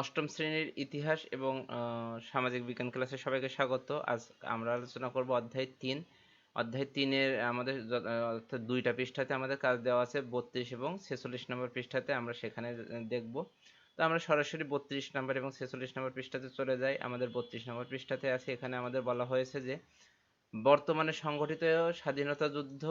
অষ্টম শ্রেণির ইতিহাস এবং সামাজিক বিজ্ঞান ক্লাসে সবাইকে স্বাগত। আজ আমরা আলোচনা করব অধ্যায় তিন। অধ্যায় তিনের আমাদের অর্থাৎ দুইটা পৃষ্ঠাতে আমাদের কাজ দেওয়া আছে, বত্রিশ এবং ছেচল্লিশ নম্বর পৃষ্ঠাতে আমরা সেখানে দেখব। তো আমরা সরাসরি বত্রিশ নম্বর এবং ছেচল্লিশ নম্বর পৃষ্ঠাতে চলে যাই। আমাদের বত্রিশ নম্বর পৃষ্ঠাতে আছে। এখানে আমাদের বলা হয়েছে যে, বর্তমানে সংগঠিত স্বাধীনতা যুদ্ধ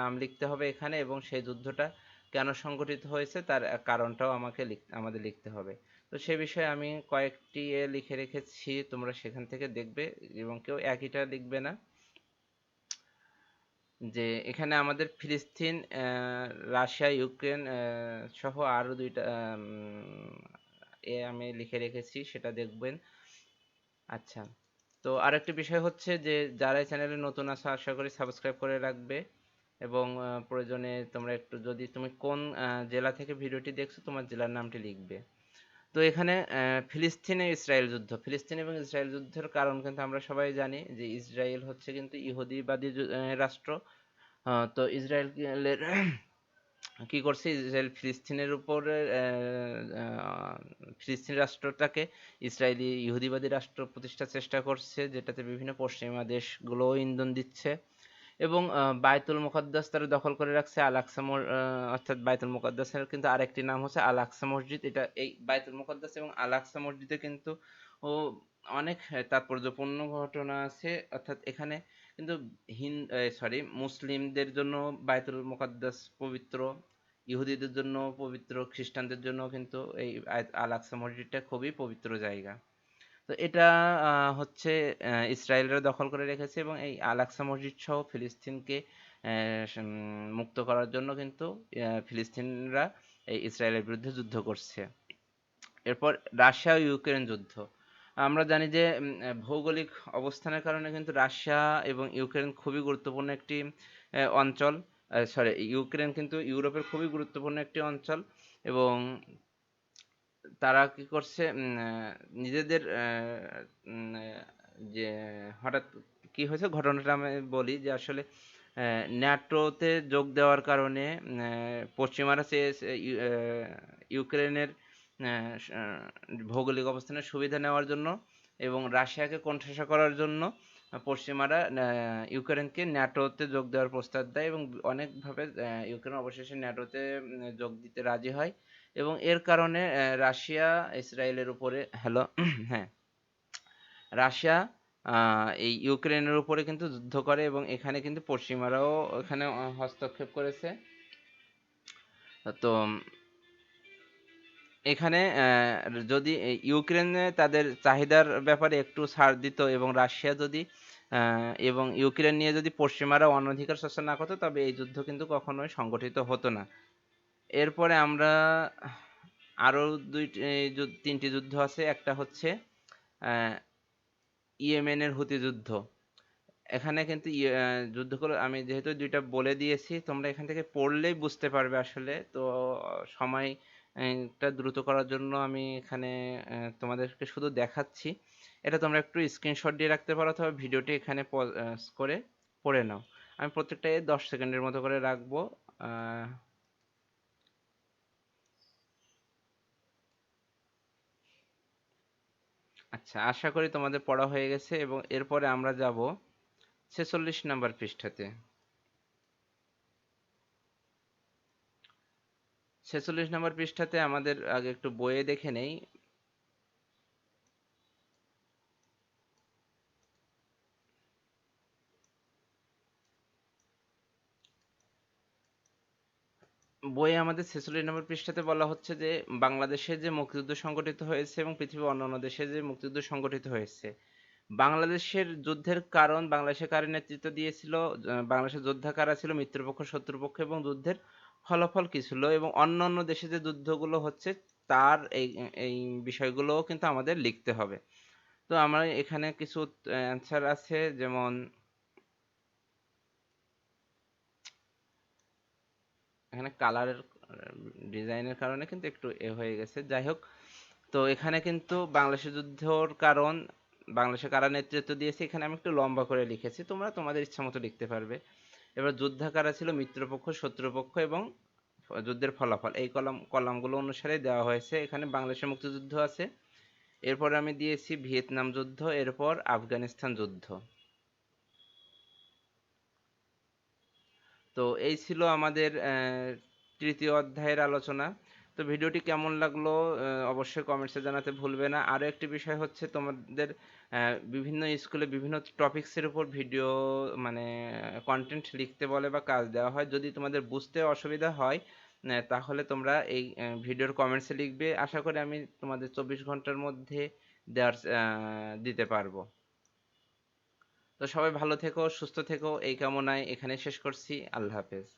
নাম লিখতে হবে এখানে এবং সেই যুদ্ধটা কেন সংগঠিত হয়েছে, তার কারণটাও আমাকে আমাদের লিখতে হবে। তো সে বিষয়ে আমি কয়েকটি এ লিখে রেখেছি, তোমরা সেখান থেকে দেখবে এবং কেউ একইটা লিখবে না। যে এখানে আমাদের ফিলিস্তিন রাশিয়া, ইউক্রেন সহ আরও দুইটা এ আমি লিখে রেখেছি, সেটা দেখবেন। আচ্ছা তো আরেকটি বিষয় হচ্ছে যে যারা এই চ্যানেলে নতুন আসা আশা করি সাবস্ক্রাইব করে রাখবে এবং প্রয়োজনে তোমরা একটু যদি তুমি কোন জেলা থেকে ভিডিওটি দেখছ, তোমার জেলার নামটি লিখবে। তো এখানে ফিলিস্তিনে ইসরায়েল যুদ্ধ। ফিলিস্তিন এবং ইসরায়েল যুদ্ধের কারণ কিন্তু আমরা সবাই জানি যে ইসরায়েল হচ্ছে কিন্তু ইহুদিবাদী রাষ্ট্র। তো ইসরায়েলের কি করছে? ইসরায়েল ফিলিস্তিনের উপরে ফিলিস্তিন রাষ্ট্রটাকে ইসরায়েলি ইহুদিবাদী রাষ্ট্র প্রতিষ্ঠার চেষ্টা করছে, যেটাতে বিভিন্ন পশ্চিমা দেশগুলোও ইন্ধন দিচ্ছে। এবং বায়তুল মুকাদ্দাস তারা দখল করে রাখছে আল আকসা অর্থাৎ বায়তুল মুকাদ্দাসের কিন্তু আরেকটি নাম হচ্ছে আল আকসা মসজিদ। এটা এই বায়তুল মুকাদ্দাস এবং আল আকসা মসজিদে কিন্তু, ও, অনেক তাৎপর্যপূর্ণ ঘটনা আছে। অর্থাৎ এখানে কিন্তু হিন সরি মুসলিমদের জন্য বায়তুল মুকাদ্দাস পবিত্র, ইহুদিদের জন্য পবিত্র, খ্রিস্টানদের জন্য কিন্তু এই আল আকসা মসজিদটা খুবই পবিত্র জায়গা। তো এটা হচ্ছে ইসরায়েলরা দখল করে রেখেছে এবং এই আল আকসা মসজিদ সহ ফিলিস্তিনকে মুক্ত করার জন্য কিন্তু ফিলিস্তিনরা এই ইসরায়েলের বিরুদ্ধে যুদ্ধ করছে। এরপর রাশিয়া ও ইউক্রেন যুদ্ধ। আমরা জানি যে ভৌগোলিক অবস্থানের কারণে কিন্তু রাশিয়া এবং ইউক্রেন খুবই গুরুত্বপূর্ণ একটি অঞ্চল সরি, ইউক্রেন কিন্তু ইউরোপের খুবই গুরুত্বপূর্ণ একটি অঞ্চল এবং তারা কি করছে নিজেদের যে হঠাৎ কি হয়েছে, ঘটনাটা আমি বলি যে আসলে ন্যাটোতে যোগ দেওয়ার কারণে পশ্চিমারা চেয়েছে ইউক্রেনের ভৌগোলিক অবস্থানের সুবিধা নেওয়ার জন্য এবং রাশিয়াকে কোণঠাসা করার জন্য পশ্চিমারা ইউক্রেনকে ন্যাটোতে যোগ দেওয়ার প্রস্তাব দেয় এবং অনেকভাবে ইউক্রেন অবশেষে ন্যাটোতে যোগ দিতে রাজি হয় এবং এর কারণে রাশিয়া, ইসরায়েলের উপরে, হ্যালো হ্যাঁ রাশিয়া এই ইউক্রেনের উপরে কিন্তু যুদ্ধ করে এবং এখানে কিন্তু পশ্চিমারাও এখানে হস্তক্ষেপ করেছে। তো এখানে যদি ইউক্রেনে তাদের চাহিদার ব্যাপারে একটু ছাড় দিত এবং রাশিয়া যদি এবং ইউক্রেন নিয়ে যদি পশ্চিমারা অনধিকার চর্চা না করতো তবে এই যুদ্ধ কিন্তু কখনোই সংগঠিত হতো না। এরপরে আমরা আরও দুই তিনটি যুদ্ধ আছে। একটা হচ্ছে আহ, ইয়েমেনের হুতি যুদ্ধ। এখানে কিন্তু ইয়ে- আহ, যুদ্ধগুলো আমি যেহেতু দুইটা বলে দিয়েছি তোমরা এখান থেকে পড়লেই বুঝতে পারবে আসলে। তো সময় আহ, টা দ্রুত করার জন্য আমি এখানে তোমাদেরকে শুধু দেখাচ্ছি। এটা তোমরা একটু স্ক্রিনশট দিয়ে রাখতে পারো অথবা ভিডিওটি এখানে পজ করে পড়ে নাও। আমি প্রত্যেকটাই দশ সেকেন্ডের মতো করে রাখব। আচ্ছা আশা করি তোমাদের পড়া হয়ে গেছে এবং এরপরে আমরা যাব ছেচল্লিশ নাম্বার পৃষ্ঠাতে। ছেচল্লিশ নম্বর পৃষ্ঠাতে আমাদের আগে একটু বইয়ে দেখে নেই। বইয়ে আমাদের ছেচল্লিশ নম্বর পৃষ্ঠাতে বলা হচ্ছে যে, বাংলাদেশে যে মুক্তিযুদ্ধ সংগঠিত হয়েছে এবং পৃথিবীর অন্যান্য দেশে যে মুক্তিযুদ্ধ সংগঠিত হয়েছে, বাংলাদেশের যুদ্ধের কারণ বাংলাদেশে কার নেতৃত্ব দিয়েছিল, বাংলাদেশের যোদ্ধা কারা ছিল? মিত্রপক্ষ, শত্রুপক্ষ এবং যুদ্ধের ফলাফল কি ছিল এবং অন্যান্য দেশে যে যুদ্ধগুলো হচ্ছে, তার এই এই বিষয়গুলোও কিন্তু আমাদের লিখতে হবে। তো আমরা এখানে কিছু অ্যান্সার আছে, যেমন এখানে কালারের ডিজাইনের কারণে কিন্তু একটু এ হয়ে গেছে। যাই হোক, তো এখানে কিন্তু বাংলাদেশের যুদ্ধর কারণ বাংলাদেশে কারা নেতৃত্ব দিয়েছে, এখানে আমি একটু লম্বা করে লিখেছি, তোমরা তোমাদের ইচ্ছা মতো লিখতে পারবে। এবার যোদ্ধা কারা ছিল মিত্রপক্ষ, শত্রুপক্ষ এবং যুদ্ধের ফলাফল। এই কলাম কলামগুলো অনুসারে দেওয়া হয়েছে। এখানে বাংলাদেশের মুক্তিযুদ্ধ আছে। এরপর আমি দিয়েছি ভিয়েতনাম যুদ্ধ, এরপর আফগানিস্তান যুদ্ধ। তো এই ছিল আমাদের তৃতীয় অধ্যায়ের আলোচনা। তো ভিডিওটি কেমন লাগল অবশ্যই কমেন্টসে জানাতে ভুলবে না। আরও একটি বিষয় হচ্ছে তোমাদের বিভিন্ন স্কুলে বিভিন্ন টপিক্সের উপর ভিডিও মানে কন্টেন্ট লিখতে বলে বা কাজ দেওয়া হয়। যদি তোমাদের বুঝতে অসুবিধা হয় তাহলে তোমরা এই ভিডিওর কমেন্টসে লিখবে। আশা করি আমি তোমাদের চব্বিশ ঘণ্টার মধ্যে দেওয়ার দিতে পারব। তো সবাই ভালো থেকো, সুস্থ থেকো। এই কামনায় এখানে শেষ করছি। আল্লাহ হাফেজ।